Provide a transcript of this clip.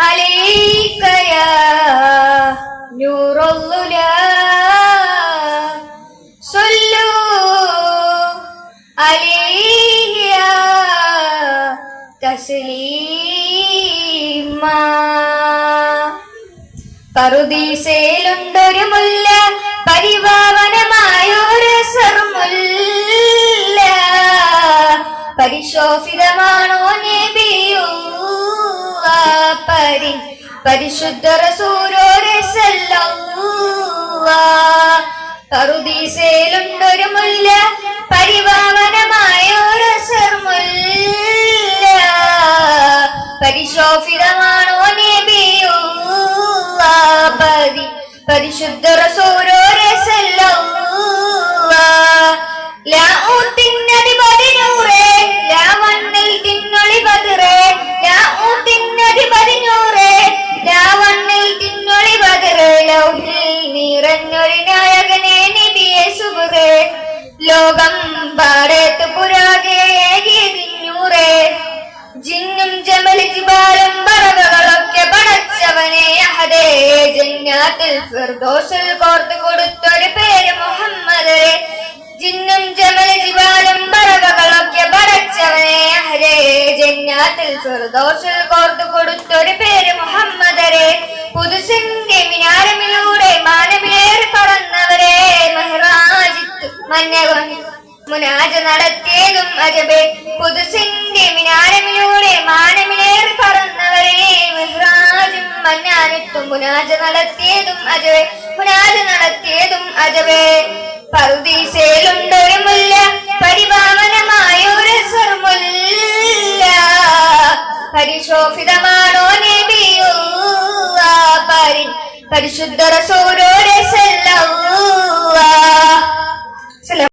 عليك يا نور الهدى صلوا عليه يا تسليما പറുദീസയിലുണ്ടൊരു മുല്ല പരിപാവനമായൊരു സർമുല്ല പരിശോഭിതമാണോ പരി പരിശുദ്ധ റസൂലോരെ മുല്ല പരിപാവനമായൊരു സർമുല്ല. പരിശോഭിതമാണോ നേബിയോ പരി പരിശുദ്ധ ലാഊത്തിനധിപതിനൂറേ ലോകം പാടേത്ത് പുരാകെ ജിന്നും ജമൽ ജിബാലും പറവകളൊക്കെ പടച്ചവനെ അഹദേ. ജന്നാത്തിൽ ഫിർദോസിൽ കോർത്ത് കൊടുത്തൊരു പേര് മുഹമ്മദ്. ജിന്നും ജമലി ജിബാലും പറവകളൊക്കെ പടച്ചവനെ അഹദേ. ജന്നാത്തിൽ ഫിർദോസിൽ കോർത്ത് കൊടുത്തൊരു പേര് മുഹമ്മദരെ പുതുസിന്റെ മെഹ്റാജിത്ത് മുനാജ നടത്തിയതും അജബെ. പുതുസിന്റെ മിനാരമിലൂടെ മാനമിലേറി പറന്നവരെ മെഹ്റാജും മന്നാനെത്തും മുനാജ നടത്തിയതും അജബെ. മുനാജ നടത്തിയതും അജബെ. പറുദീസയിലുണ്ടൊരു മുല്ല പരിപാവനമായൊരു സർമുല്ല. പരിശോഭിതമാണോ നബിയൂ പരി പരിശുദ്ധ സല്ലല്ലാഹു